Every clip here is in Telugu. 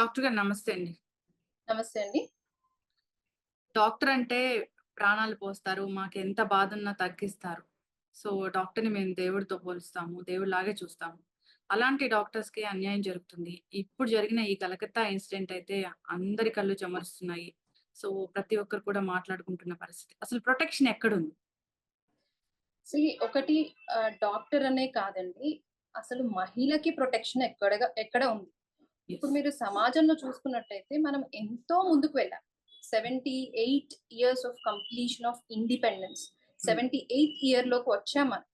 డాక్టర్ గారు నమస్తే అండి. నమస్తే అండి. డాక్టర్ అంటే ప్రాణాలు పోస్తారు. మాకెంత బాధున్నా తగ్గిస్తారు. సో, డాక్టర్‌ని మేము దేవుడితో పోలుస్తాము. దేవుడిలాగే చూస్తాము. అలాంటి డాక్టర్స్‌కి అన్యాయం జరుగుతుంది. ఇప్పుడు జరిగిన ఈ కలకత్తా ఇన్సిడెంట్ అయితే అందరి కళ్ళు చెమరుస్తున్నాయి. సో, ప్రతి ఒక్కరు కూడా మాట్లాడుకుంటున్న పరిస్థితి. అసలు ప్రొటెక్షన్ ఎక్కడుంది? సీ ఒకటి డాక్టర్ అనే కాదండి. అసలు మహిళకి ప్రొటెక్షన్ ఎక్కడగా ఎక్కడ ఉంది? ఇప్పుడు. మీరు సమాజంలో చూసుకున్నట్టయితే మనం ఎంతో ముందుకు వెళ్ళాం. 78 years of completion of independence. 78థ్ ఇయర్‌లోకి వచ్చాం మనం.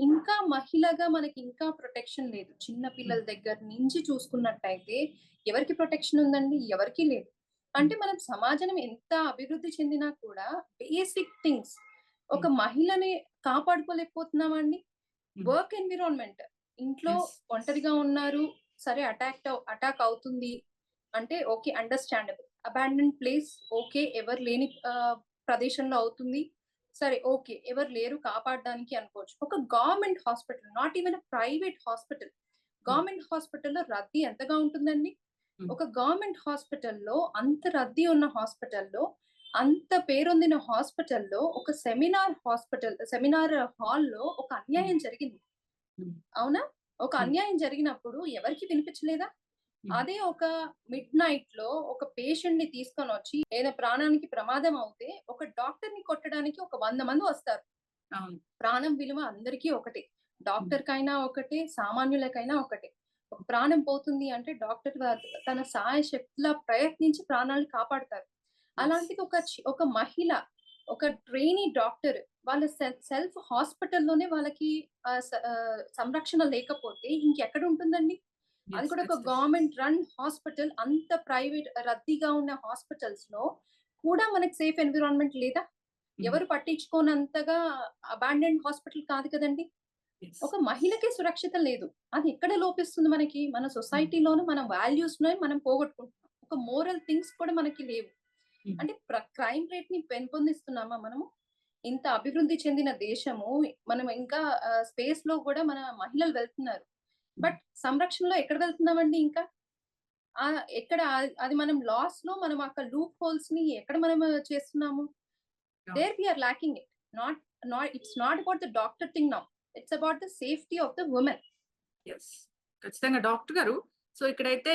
ఇంకా మహిళగా మనకి ఇంకా ప్రొటెక్షన్ లేదు. చిన్న పిల్లల దగ్గర నుంచి చూసుకున్నట్టయితే ఎవరికి ప్రొటెక్షన్ ఉందండి? ఎవరికీ లేదు. అంటే మనం సమాజం ఎంత అభివృద్ధి చెందినా కూడా బేసిక్ థింగ్స్ ఒక మహిళని కాపాడుకోలేకపోతున్నామా అండి? హ్మ్. వర్క్ ఎన్విరాన్మెంట్ ఇంట్లో. ఒంటరిగా ఉన్నారు. సరే అటాక్ట్ అవ్ అటాక్ అవుతుంది. అంటే okay understandable. Abandoned place okay. ఎవరు లేని ప్రదేశంలో అవుతుంది. సరే ఓకే. ఎవరు లేరు కాపాడడానికి అనుకోవచ్చు. ఒక government hospital not even private hospital. Government హాస్పిటల్‌లో రద్దీ ఎంతగా ఉంటుందండి? హ్మ్. ఒక గవర్నమెంట్ హాస్పిటల్‌లో అంత రద్దీ ఉన్న హాస్పిటల్‌లో అంత పేరొందిన హాస్పిటల్‌లో ఒక సెమినార్ హాస్పిటల్ సెమినార్ హాల్‌లో ఒక అన్యాయం జరిగింది. హ్మ్. అవునా? ఒక. అన్యాయం జరిగినప్పుడు ఎవరికీ వినిపించలేదా? అదే ఒక మిడ్‌నైట్‌లో ఒక పేషెంట్‌ని తీసుకొనొచ్చి ఏదో ప్రాణానికి ప్రమాదం అవుతే ఒక డాక్టర్‌ని కొట్టడానికి ఒక 100 మంది వస్తారు. ప్రాణం విలువ అందరికీ ఒకటే. డాక్టర్‌కైనా ఒకటే, సామాన్యులకైనా ఒకటే. ఒక ప్రాణం పోతుంది అంటే డాక్టర్ తన శాయశక్తులా ప్రయత్నించి ప్రాణాలు కాపాడతారు. అలాంటిది ఒక ఒక మహిళ, ఒక ట్రైనీ డాక్టర్ వాళ్ళ సెల్ సెల్ఫ్ హాస్పిటల్‌లోనే వాళ్ళకి సంరక్షణ లేకపోతే ఇంకెక్కడ ఉంటుందండి? అది. కూడా ఒక. గవర్నమెంట్ రన్ హాస్పిటల్ అంత ప్రైవేట్ రద్దీగా ఉన్న హాస్పిటల్స్‌లో కూడా మనకి సేఫ్ ఎన్విరాన్మెంట్ లేదా? హ్మ్. ఎవరు పట్టించుకోనంతగా అబాండన్డ్ హాస్పిటల్ కాదు కదండీ! ఒక మహిళకే సురక్షిత లేదు. అది ఎక్కడ లోపిస్తుంది మనకి? మన హ్మ్. సొసైటీలోను మన వాల్యూస్‌నే మనం పోగొట్టుకుంటున్నాం. ఒక మోరల్ థింగ్స్ కూడా మనకి లేవు. అంటే క్రైమ్ రేట్‌ని పెంపొందిస్తున్నామా మనము? ఇంత అభివృద్ధి చెందిన దేశము మనం ఇంకా ఆహ్, స్పేస్‌లో కూడా మన మహిళలు వెళ్తున్నారు. బట్ సంరక్షణలో ఎక్కడ వెళ్తున్నామండి ఇంకా? ఆహ్, ఎక్కడ అది మనం లాస్‌లో మనం అక్కడ లూప్ హోల్స్‌ని ఎక్కడ మనం చేస్తున్నాము? There we are lacking it. Not not it's not about the doctor thing now. It's about the safety of the. Yes. ఖచ్చితంగా డాక్టర్ గారు. సో, ఇక్కడైతే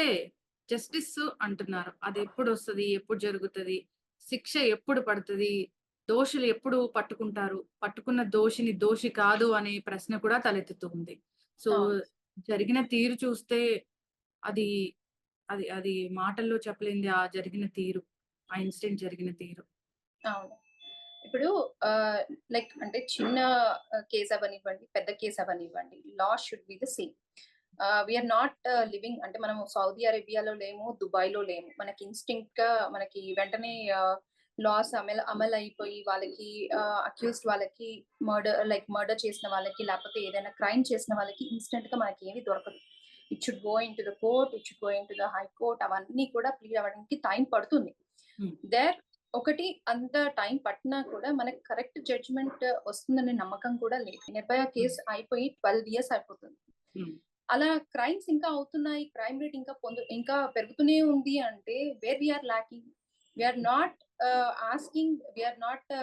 జస్టిస్ అంటున్నారు. అది ఎప్పుడొస్తది? ఎప్పుడు జరుగుతది? శిక్ష ఎప్పుడు పడతది? దోషులు ఎప్పుడు పట్టుకుంటారు? పట్టుకున్న దోషిని దోషి కాదు అనే ప్రశ్న కూడా తలెత్తుతూ ఉంది. సో. జరిగిన తీరు చూస్తే అది అది అది మాటల్లో చెప్పలేనిది ఆ జరిగిన తీరు. ఆ ఇన్సిడెంట్ జరిగిన తీరు. అవును. ఇప్పుడు లైక్ అంటే చిన్న కేస్ అవ్వనివ్వండి, పెద్ద కేస్ అవ్వనివ్వండి. Law should be the same. Ah, we are not living అంటే మనము సౌదీ అరేబియాలో లేము, దుబాయ్‌లో లేము. మనకి ఇన్‌స్టింక్ట్‌గా మనకి వెంటనే లాస్ అమలు అమలైపోయి వాళ్ళకి ఆహ్, అక్యూజ్డ్ వాళ్ళకి మర్డర్ లైక్ మర్డర్ చేసిన వాళ్ళకి లేకపోతే ఏదైనా క్రైమ్ చేసిన వాళ్ళకి ఇన్‌స్టంట్‌గా మనకి ఏమి దొరకదు. It should go into the court, it should go into the high court అవన్నీ కూడా ప్లీడ్ అవ్వడానికి టైం పడుతుంది. దేర్ ఒకటి అంత టైం పట్టినా కూడా మనకి కరెక్ట్ జడ్జ్‌మెంట్ వస్తుందనే నమ్మకం కూడా లేదు. నిర్భయ. కేస్ అయిపోయి 12 ఇయర్స్ అయిపోతుంది. అలా క్రైమ్స్ ఇంకా అవుతున్నాయి. క్రైమ్ రేట్ ఇంకా పొందు ఇంకా పెరుగుతూనే ఉంది అంటే where we are lacking. We are not asking we are not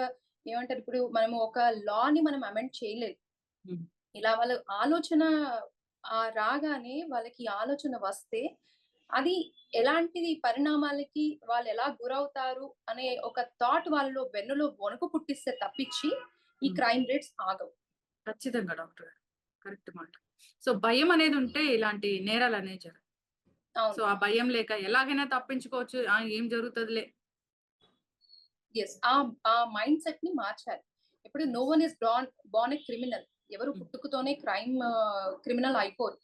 ఏమంటారు ఇప్పుడు మనము ఒక లాని మనం అమెండ్ చేయలేదు. ఇలా వాళ్ళ ఆలోచన రాగానే వాళ్ళకి ఆలోచన వస్తే అది ఎలాంటిది పరిణామాలకి వాళ్ళు ఎలా గురవుతారు అనే ఒక థాట్ వాళ్ళలో వెన్నులో వణుకు పుట్టిస్తే తప్పించి ఈ. క్రైమ్ రేట్స్ ఆగవు. ఖచ్చితంగా డాక్టర్. కరెక్ట్ మాట. సో, భయం అనేది ఉంటే ఇలాంటి నేరాలనేవి జరగవు. సో, అవును. ఆ భయం లేక ఎలాగైనా తప్పించుకోవచ్చు. ఏం జరుగుతదిలే. యెస్. ఆ ఆ మైండ్ సెట్‌ని మార్చాలి. ఇప్పుడు no one is born born a criminal. ఎవరు హ్మ్. పుట్టుకతోనే క్రైమ్ క్రిమినల్ అయిపోరు.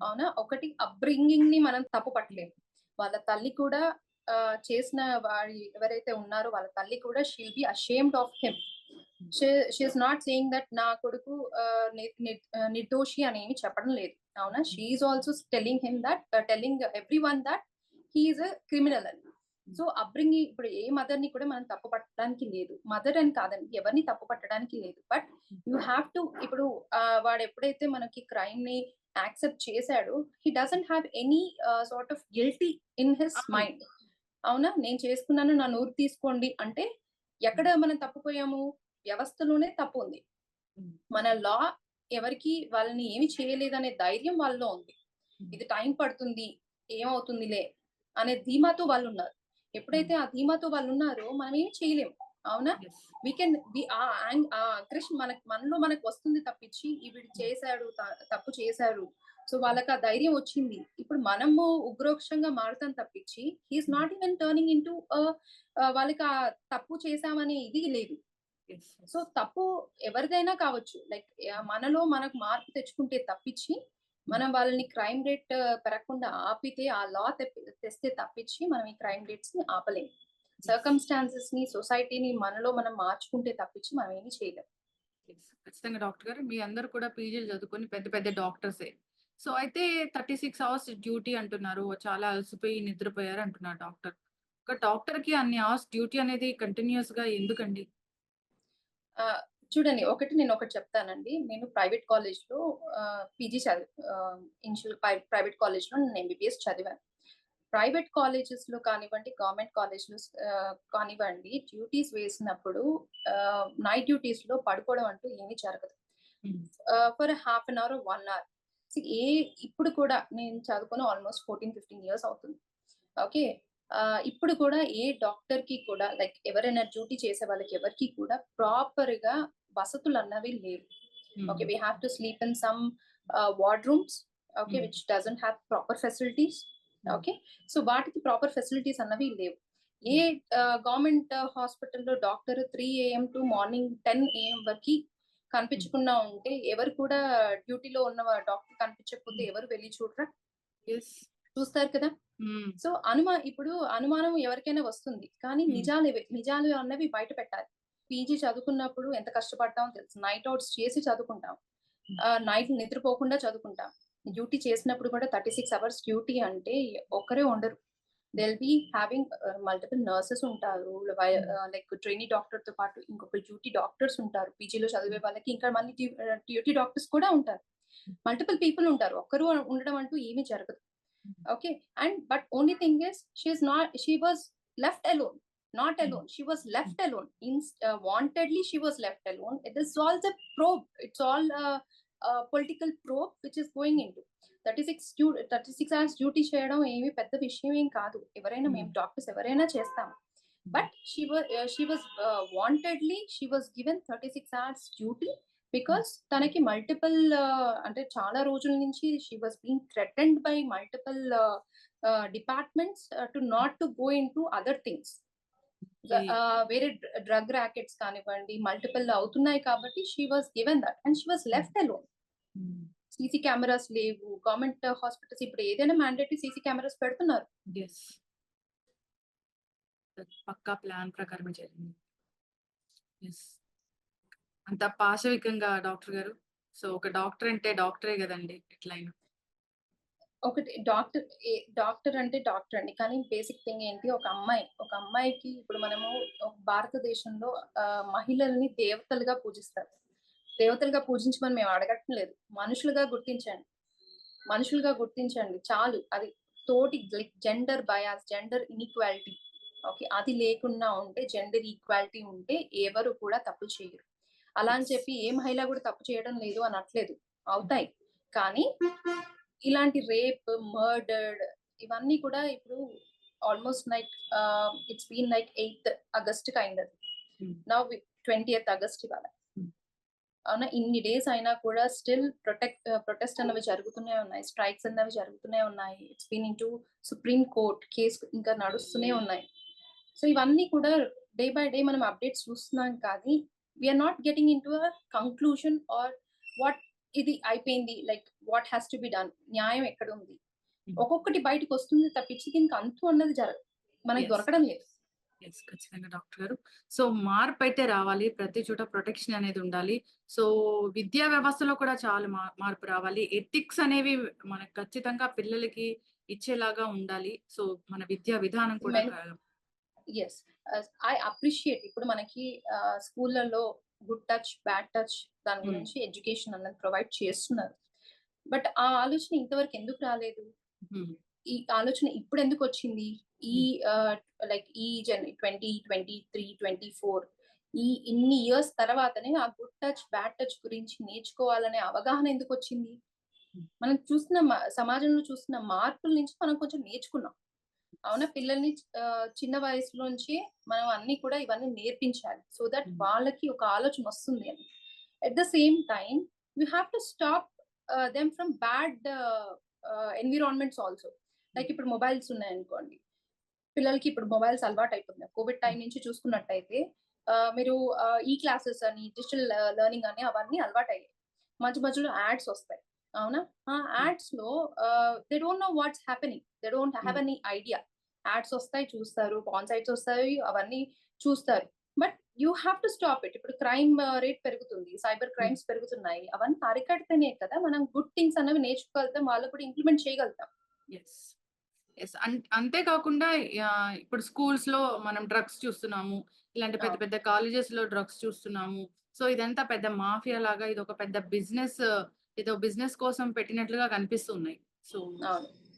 అవునా? ఒకటి అప్బ్రింగింగ్‌ని మనం తప్పు పట్టలేము. వాళ్ళ తల్లి కూడా చేసిన వారి ఎవరైతే ఉన్నారో వాళ్ళ తల్లి కూడా she will be ashamed of him. Hmm. She she is not saying that నా కొడుకు నిర్దోషి అని ఏమి చెప్పడం లేదు. అవునా? హ్మ్. She is also telling him that telling everyone that he is a criminal అని. సో అబ్రింగి ఇప్పుడు ఏ మదర్ని కూడా మనం తప్పు పట్టడానికి లేదు మదర్ అని కాదండి ఎవరిని తప్పు పట్టడానికి లేదు బట్ యూ హ్యావ్ టు ఇప్పుడు వాడు ఎప్పుడైతే మనకి క్రైమ్ని యాక్సెప్ట్ చేశాడో he doesn't have any sort of guilty in his. Mind అవునా? నేను చేసుకున్నాను నా నూరు తీసుకోండి అంటే ఎక్కడ మనం తప్పుపోయాము? వ్యవస్థలోనే తప్పు ఉంది. మన లా ఎవరికి వాళ్ళని ఏమి చేయలేదనే ధైర్యం వాళ్ళలో ఉంది. ఇది టైం పడుతుంది ఏమవుతుందిలే అనే ధీమాతో వాళ్ళు ఉన్నారు ఎప్పుడైతే ఆ ధీమాతో వాళ్ళు ఉన్నారో మనం ఏమి చేయలేము. అవునా. వీ కెన్ యాంగ్- ఆ అగ్రెషన్ మనకు మనలో మనకు వస్తుంది తప్పించి వీడు చేశాడు తప్పు చేశారు సో వాళ్ళకి ఆ ధైర్యం వచ్చింది. ఇప్పుడు మనము ఉగ్రోక్షంగా మారుతాం తప్పించి he is not even turning in వాళ్ళకి ఆ తప్పు చేశామనే ఇది లేదు. సో తప్పు ఎవరిదైనా కావచ్చు లైక్ మనలో మనకు మార్పు తెచ్చుకుంటే తప్పించి మనం వాళ్ళని క్రైమ్ రేట్ పెరగకుండా ఆపితే ఆ లా తెస్తే తప్పించి మనం ఈ క్రైమ్ రేట్స్ని ఆపలేము. సర్కమ్స్టాన్సెస్ని సొసైటీని మనలో మనం మార్చుకుంటే తప్పించి మనం ఏమి చేయలేము. ఖచ్చితంగా డాక్టర్ గారు మీ అందరు కూడా పీజీలు చదువుకొని పెద్ద పెద్ద డాక్టర్సే. సో అయితే థర్టీ సిక్స్ అవర్స్ డ్యూటీ అంటున్నారు. చాలా అలసిపోయి నిద్రపోయారు అంటున్నారు డాక్టర్. ఒక డాక్టర్కి అన్ని అవర్స్ డ్యూటీ అనేది కంటిన్యూస్గా ఎందుకండి చూడండి ఒకటి నేను ఒకటి చెప్తానండి. నేను ప్రైవేట్ కాలేజ్లో పీజీ చదివి ఇన్షియల్ ప్రైవేట్ కాలేజ్లో నేను ఎంబీబీఎస్ చదివాను. ప్రైవేట్ కాలేజెస్లో కానివ్వండి గవర్నమెంట్ కాలేజ్లో కానివ్వండి డ్యూటీస్ వేసినప్పుడు నైట్ డ్యూటీస్లో పడుకోవడం అంటూ ఏమీ జరగదు. For half an hour one hour. ఏ ఇప్పుడు కూడా నేను చదువుకుని ఆల్మోస్ట్ ఫోర్టీన్ ఫిఫ్టీన్ ఇయర్స్ అవుతుంది. ఓకే? ఇప్పుడు కూడా ఏ డాక్టర్కి కూడా లైక్ ఎవరైనా డ్యూటీ చేసే వాళ్ళకి ఎవరికి కూడా ప్రాపర్గా వసతులు అన్నవి లేవు. have to sleep in some uh, wardrooms okay Mm. which doesn't have proper facilities Mm. okay so వాటికి ప్రాపర్ ఫెసిలిటీస్ అన్నవి లేవు. ఏ గవర్నమెంట్ హాస్పిటల్లో doctor three AM to morning ten AM వరకు కనిపించకుండా ఉంటే ఎవరు కూడా డ్యూటీలో ఉన్న డాక్టర్ కనిపించకపోతే ఎవరు వెళ్ళి చూడరా. చూస్తారు కదా. సో అనుమా ఇప్పుడు అనుమానం ఎవరికైనా వస్తుంది. కానీ. నిజాలు. నిజాలు అన్నవి బయట పెట్టాలి. పీజీ చదువుకున్నప్పుడు ఎంత కష్టపడతామో తెలుసు. నైట్ అవుట్స్ చేసి చదువుకుంటాం. నైట్ నిద్రపోకుండా చదువుకుంటాం. డ్యూటీ చేసినప్పుడు కూడా థర్టీ సిక్స్ అవర్స్ డ్యూటీ అంటే ఒక్కరే ఉండరు. They'll be having multiple nurses ఉంటారు. లైక్ ట్రైనీ డాక్టర్తో పాటు ఇంకొక డ్యూటీ డాక్టర్స్ ఉంటారు. పీజీలో చదివే వాళ్ళకి ఇంకా మళ్ళీ డ్యూటీ డాక్టర్స్ కూడా ఉంటారు. మల్టిపుల్ పీపుల్ ఉంటారు. ఒక్కరు ఉండడం అంటూ ఏమీ జరగదు. Okay and but only thing is she is not she was left alone not Mm. alone. She was left alone. In uh, wantedly she was left alone. It is all the probe. It's all uh, uh, political probe which is going into. Thirty six thirty six hours duty చేయడం ఏమి పెద్ద విషయం ఏం కాదు ఎవరైనా మేము Mm. డాక్టర్స్ ఎవరైనా చేస్తాం but she was she was wantedly she was given thirty six hours duty because తనకి మల్టిపుల్ అంటే చాలా రోజుల నుంచి she was being threatened by multiple departments to not to go in to other things. వేరే డ్రగ్ ర్యాకెట్స్ కానివ్వండి మల్టిపుల్ అవుతున్నాయి కాబట్టి she was given that and she was left alone Hmm. CC cameras లేవు. గవర్నమెంట్ హాస్పిటల్స్ ఇప్పుడు ఏదైనా మ్యాండేటరీ సీసీ కెమెరాస్ పెడుతున్నారు. పక్కా ప్లాన్ ప్రకారమే జరిగింది. అంత పాశవికంగా డాక్టర్ గారు. సో ఒక డాక్టర్ అంటే డాక్టరే కదండి ఎట్లయినా ఒకటి డాక్టర్ డాక్టర్ అంటే డాక్టర్ అండి. కానీ బేసిక్ థింగ్ ఏంటి? ఒక అమ్మాయి ఒక అమ్మాయికి ఇప్పుడు మనము భారతదేశంలో మహిళల్ని దేవతలుగా పూజిస్తారు. దేవతలుగా పూజించమని మేము అడగటం లేదు. మనుషులుగా గుర్తించండి. మనుషులుగా గుర్తించండి. చాలు. అది తోటి like gender bias gender inequality okay? అది లేకుండా ఉంటే జెండర్ ఈక్వాలిటీ ఉంటే ఎవరు కూడా తప్పు చేయరు. అలా అని. చెప్పి ఏ మహిళ కూడా తప్పు చేయడం లేదు అనట్లేదు. అవుతాయి. కానీ ఇలాంటి రేప్ మర్డర్డ్ ఇవన్నీ కూడా ఇప్పుడు almost like it's been like eighth August kind Hmm. నా ట్వంటీయత్ ఆగస్ట్ ఇవాళ. Hmm. అవునా? ఇన్ని డేస్ అయినా కూడా స్టిల్ ప్రొటెక్ట్ ప్రొటెస్ట్ అన్నవి జరుగుతూనే ఉన్నాయి. స్ట్రైక్స్ అన్నవి జరుగుతూనే ఉన్నాయి. It's been in to Supreme Court case ఇంకా నడుస్తూనే ఉన్నాయి. సో ఇవన్నీ కూడా డే బై డే మనం అప్డేట్స్ చూస్తున్నాం కానీ we're not getting in to a conclusion or what ఇది అయిపోయింది. Like what has to be done న్యాయం ఎక్కడ ఉంది? Hmm. ఒక్కొక్కటి బయటకు వస్తుంది తప్పించి దీనికి అంతు అన్నది జరగదు మనకి. దొరకడం లేదు. ఎస్ ఖచ్చితంగా డాక్టర్ గారు. సో మార్పు అయితే రావాలి ప్రతి చోట ప్రొటెక్షన్ అనేది ఉండాలి. సో విద్యా వ్యవస్థలో కూడా చాలా మార్పు రావాలి. ఎథిక్స్ అనేవి మనకు ఖచ్చితంగా పిల్లలకి ఇచ్చేలాగా ఉండాలి. సో మన విద్యా విధానం కూడా ఎస్ ఐ అప్రిషియేట్ ఇప్పుడు మనకి స్కూళ్ళలో గుడ్ టచ్ బ్యాడ్ టచ్ దాని Hmm. గురించి ఎడ్యుకేషన్ అన్నది ప్రొవైడ్ చేస్తున్నారు. బట్ ఆ ఆలోచన ఇంతవరకు ఎందుకు రాలేదు? హ్మ్. ఈ ఆలోచన ఇప్పుడు ఎందుకు వచ్చింది? ఈ లైక్ ఈ Jan twenty twenty three twenty four ఈ ఇన్ని ఇయర్స్ తర్వాతనే ఆ గుడ్ టచ్ బ్యాడ్ టచ్ గురించి నేర్చుకోవాలనే అవగాహన ఎందుకు వచ్చింది? మనం చూస్తున్న మ- సమాజంలో చూస్తున్న మార్పుల నుంచి మనం కొంచెం నేర్చుకున్నాం. అవునా? పిల్లల్ని చిన్న వయసులోంచి మనం అన్ని కూడా ఇవన్నీ నేర్పించాలి. So that Mm. వాళ్ళకి ఒక ఆలోచన వస్తుంది అని. At the same time you have to stop them from bad environments also like ఇప్పుడు మొబైల్స్ ఉన్నాయనుకోండి. పిల్లలకి ఇప్పుడు మొబైల్స్ అలవాటు అయిపోతున్నాయి కోవిడ్ టైం నుంచి చూసుకున్నట్టయితే మీరు ఈ క్లాసెస్ అని డిజిటల్ లెర్నింగ్ అని అవన్నీ అలవాటు అయ్యాయి. మధ్య మధ్యలో యాడ్స్ వస్తాయి. అవునా? ఆ యాడ్స్లో they don't know what's happening they don't have any idea ads వస్తాయి చూస్తారు. పాన్ సైట్స్ వస్తాయి అవన్నీ చూస్తారు. But you have to stop it ఇప్పుడు క్రైమ్ రేట్ పెరుగుతుంది. సైబర్ క్రైమ్స్ పెరుగుతున్నాయి. అవన్నీ అరికడితేనే కదా మనం గుడ్ థింగ్స్ అనేవి నేర్చుకోగలుగుతాం. వాళ్ళు కూడా ఇంప్లిమెంట్ చేయగలుగుతాం. అంతేకాకుండా ఇప్పుడు స్కూల్స్లో మనం డ్రగ్స్ చూస్తున్నాము. ఇలాంటి పెద్ద. పెద్ద కాలేజెస్లో డ్రగ్స్ చూస్తున్నాము. సో ఇదంతా పెద్ద మాఫియా లాగా ఇది ఒక పెద్ద బిజినెస్ ఏదో బిజినెస్ కోసం పెట్టినట్లుగా కనిపిస్తున్నాయి. సో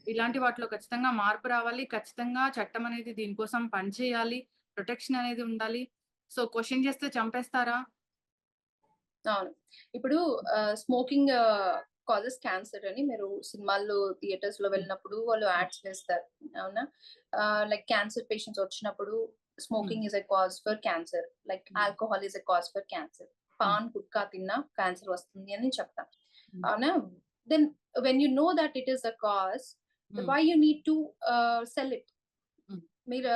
ఇలాంటి వాటిలో ఖచ్చితంగా మార్పు రావాలి. ఖచ్చితంగా చట్టం అనేది దీనికోసం పనిచేయాలి. ప్రొటెక్షన్ అనేది ఉండాలి. సో క్వశ్చన్ చేస్తే చంపేస్తారా? అవును. ఇప్పుడు స్మోకింగ్ కాజెస్ క్యాన్సర్ అని మీరు సినిమాల్లో థియేటర్స్లో వెళ్ళినప్పుడు వాళ్ళు యాడ్స్ వేస్తారు అవునా? లైక్ క్యాన్సర్ పేషెంట్స్ వచ్చినప్పుడు smoking is a cause for cancer like. Alcohol is a cause for cancer paan gutka తిన్నా క్యాన్సర్ వస్తుంది అని చెప్తాం. అవునా? Then when you know that it is a cause. Why you need to sell it. మీరు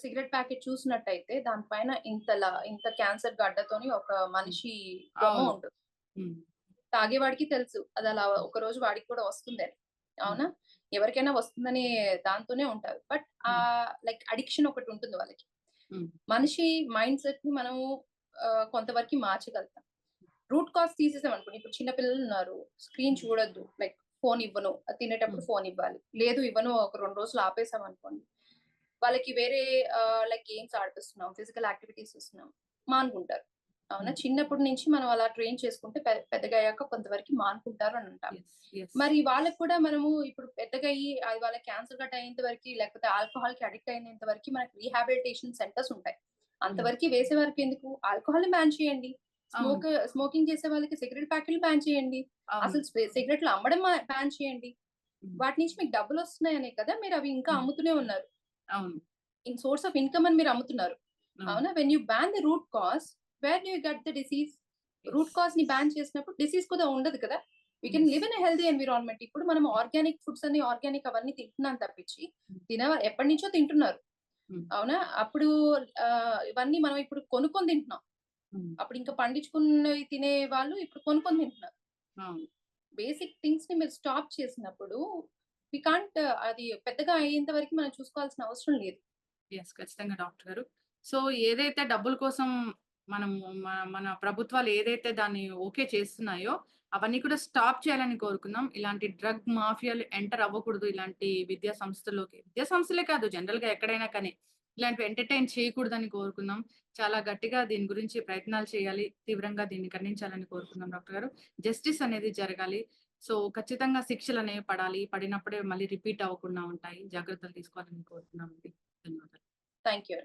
సిగరెట్ ప్యాకెట్ చూసినట్టయితే దానిపైన ఇంతలా ఇంత క్యాన్సర్ గడ్డతోని ఒక మనిషి. ఉంటుంది. తాగేవాడికి తెలుసు. అది అలా ఒక రోజు వాడికి కూడా వస్తుంది. అని అవునా ఎవరికైనా వస్తుందని దాంతోనే ఉంటారు. బట్ ఆ లైక్ అడిక్షన్ ఒకటి ఉంటుంది వాళ్ళకి. మనిషి మైండ్ సెట్ని మనము కొంతవరకు మార్చగలుగుతాం. రూట్ కాజ్ తీసేసాం అనుకోండి. ఇప్పుడు చిన్న పిల్లలు ఉన్నారు. స్క్రీన్ చూడొద్దు. లైక్ ఫోన్ ఇవ్వను. తినేటప్పుడు. ఫోన్ ఇవ్వాలి. లేదు ఇవ్వను. ఒక రెండు రోజులు ఆపేసాం అనుకోండి. వాళ్ళకి వేరే లైక్ గేమ్స్ ఆడిపిస్తున్నాం. ఫిజికల్ యాక్టివిటీస్ ఇస్తున్నాం మానుకుంటారు అవునా. చిన్నప్పటి నుంచి మనం అలా ట్రైన్ చేసుకుంటే పెద్దగా అయ్యాక కొంతవరకు మానుకుంటారు అని అంటాం. మరి వాళ్ళకి కూడా మనము ఇప్పుడు పెద్దగా అయ్యి అది వాళ్ళ క్యాన్సర్ గట్ అయ్యేంత వరకు లేకపోతే ఆల్కహాల్కి అడిక్ట్ అయినంత వరకు మనకి రీహాబిలిటేషన్ సెంటర్స్ ఉంటాయి. అంతవరకు వేసే వరకు ఎందుకు? ఆల్కహాల్ బ్యాన్ చేయండి. స్మోక్ స్మోకింగ్ చేసే వాళ్ళకి సిగరెట్ ప్యాకెట్లు బ్యాన్ చేయండి. అసలు సిగరెట్లు అమ్మడం బ్యాన్ చేయండి. వాటి నుంచి మీకు డబ్బులు వస్తున్నాయనే కదా మీరు అవి ఇంకా. అమ్ముతూనే ఉన్నారు. అవును. ఇన్ సోర్స్ ఆఫ్ ఇన్కమ్ అని మీరు అమ్ముతున్నారు. అవును. When you ban the root cause where do you get the disease root కాజ్ని ban చేసినప్పుడు డిసీజ్ కూడా ఉండదు కదా. We can. Live in healthy environment ఇప్పుడు మనం ఆర్గానిక్ ఫుడ్స్ అన్ని ఆర్గానిక్ అవన్నీ తింటున్నాం తప్పించి తిన ఎప్పటి నుంచో తింటున్నారు. Hmm. అవునా? అప్పుడు ఇవన్నీ మనం ఇప్పుడు కొనుక్కొని తింటున్నాం. ఉమ్, అప్పుడు ఇంకా పండించుకున్నవి తినే వాళ్ళు ఇప్పుడు కొనుక్కొని తింటున్నారు. బేసిక్ థింగ్స్ని మీరు స్టాప్ చేసినప్పుడు వి కాంట్ అది పెద్దగా అయ్యేంత వరకు మనం చూసుకోవాల్సిన అవసరం లేదు. ఎస్ ఖచ్చితంగా డాక్టర్ గారు. సో ఏదైతే డబ్బుల కోసం మనం మన- ప్రభుత్వాలు ఏదైతే దాన్ని ఓకే చేస్తున్నాయో అవన్నీ కూడా స్టాప్ చేయాలని కోరుకుందాం. ఇలాంటి డ్రగ్ మాఫియాలు ఎంటర్ అవ్వకూడదు. ఇలాంటి విద్యా సంస్థలోకి విద్యా సంస్థలే కాదు జనరల్గా ఎక్కడైనా కానీ ఇలాంటివి ఎంటర్టైన్ చేయకూడదని కోరుకుందాం. చాలా గట్టిగా దీని గురించి ప్రయత్నాలు చేయాలి. తీవ్రంగా దీన్ని ఖండించాలని కోరుకుందాం డాక్టర్ గారు. జస్టిస్ అనేది జరగాలి. సో ఖచ్చితంగా శిక్షలు అనేవి పడాలి. పడినప్పుడే మళ్ళీ రిపీట్ అవ్వకుండా ఉంటాయి. జాగ్రత్తలు తీసుకోవాలని కోరుతున్నామండి ధన్యవాదాలు. Thank you